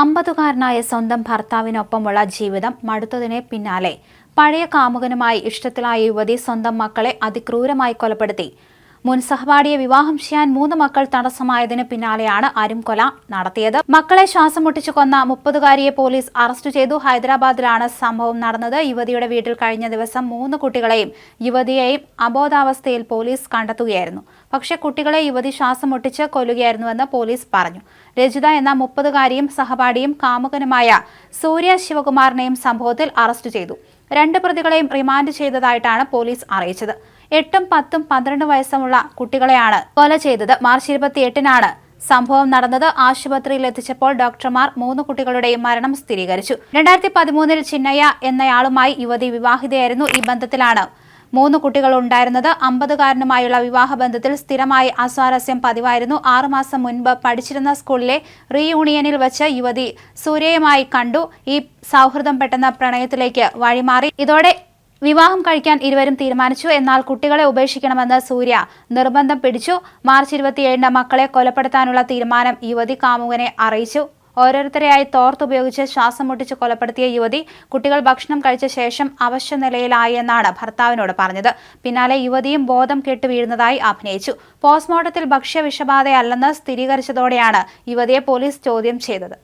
അമ്പതുകാരനായ സ്വന്തം ഭർത്താവിനൊപ്പമുള്ള ജീവിതം മടുത്തതിനെ പിന്നാലെ. പഴയ കാമുകനുമായി ഇഷ്ടത്തിലായ യുവതി സ്വന്തം മക്കളെ അതിക്രൂരമായി കൊലപ്പെടുത്തി. മുൻ സഹപാഠിയെ വിവാഹം ചെയ്യാൻ മൂന്ന് മക്കൾ തടസ്സമായതിന് പിന്നാലെയാണ് അരുംകൊല നടത്തിയത്. മക്കളെ ശ്വാസം മുട്ടിച്ചു കൊന്ന മുപ്പതുകാരിയെ പോലീസ് അറസ്റ്റ് ചെയ്തു. ഹൈദരാബാദിലാണ് സംഭവം നടന്നത്. യുവതിയുടെ വീട്ടിൽ കഴിഞ്ഞ ദിവസം മൂന്ന് കുട്ടികളെയും യുവതിയെയും അബോധാവസ്ഥയിൽ പോലീസ് കണ്ടെത്തുകയായിരുന്നു. പക്ഷേ കുട്ടികളെ യുവതി ശ്വാസം മുട്ടിച്ച് കൊല്ലുകയായിരുന്നുവെന്ന് പോലീസ് പറഞ്ഞു. രജിത എന്ന മുപ്പതുകാരിയും സഹപാഠിയും കാമുകനുമായ സൂര്യ ശിവകുമാറിനെയും സംഭവത്തിൽ അറസ്റ്റ് ചെയ്തു. രണ്ട് പ്രതികളെയും റിമാൻഡ് ചെയ്തതായിട്ടാണ് പോലീസ് അറിയിച്ചത്. എട്ടും പത്തും പന്ത്രണ്ട് വയസ്സുമുള്ള കുട്ടികളെയാണ് കൊല ചെയ്തത്. മാർച്ച് ഇരുപത്തിയെട്ടിനാണ് സംഭവം നടന്നത്. ആശുപത്രിയിൽ എത്തിച്ചപ്പോൾ ഡോക്ടർമാർ മൂന്ന് കുട്ടികളുടെയും മരണം സ്ഥിരീകരിച്ചു. രണ്ടായിരത്തി പതിമൂന്നിൽ ചിന്നയ്യ എന്നയാളുമായി യുവതി വിവാഹിതയായിരുന്നു ഈ ബന്ധത്തിലാണ് മൂന്ന് കുട്ടികൾ ഉണ്ടായിരുന്നത് അമ്പതുകാരനുമായുള്ള വിവാഹബന്ധത്തിൽ സ്ഥിരമായി അസ്വാരസ്യം പതിവായിരുന്നു. ആറുമാസം മുൻപ് പഠിച്ചിരുന്ന സ്കൂളിലെ റീയൂണിയനിൽ വെച്ച് യുവതി സൂര്യയുമായി കണ്ടു. ഈ സൗഹൃദം പെട്ടെന്ന് പ്രണയത്തിലേക്ക് വഴിമാറി. ഇതോടെ വിവാഹം കഴിക്കാൻ ഇരുവരും തീരുമാനിച്ചു. എന്നാൽ കുട്ടികളെ ഉപേക്ഷിക്കണമെന്ന് സൂര്യ നിർബന്ധം പിടിച്ചു. മാർച്ച് ഇരുപത്തിയേഴിന് മക്കളെ കൊലപ്പെടുത്താനുള്ള തീരുമാനം യുവതി കാമുകനെ അറിയിച്ചു. ഓരോരുത്തരെയായി തോർത്തുപയോഗിച്ച് ശ്വാസം മുട്ടിച്ച് കൊലപ്പെടുത്തിയ യുവതി കുട്ടികൾ ഭക്ഷണം കഴിച്ച ശേഷം അവശ്യ നിലയിലായി എന്നാണ് ഭർത്താവിനോട് പറഞ്ഞത്. പിന്നാലെ യുവതിയും ബോധം കെട്ട് വീഴുന്നതായി അഭിനയിച്ചു. പോസ്റ്റ്മോർട്ടത്തിൽ ഭക്ഷ്യ വിഷബാധയല്ലെന്ന് സ്ഥിരീകരിച്ചതോടെയാണ് യുവതിയെ പോലീസ് ചോദ്യം ചെയ്തത്.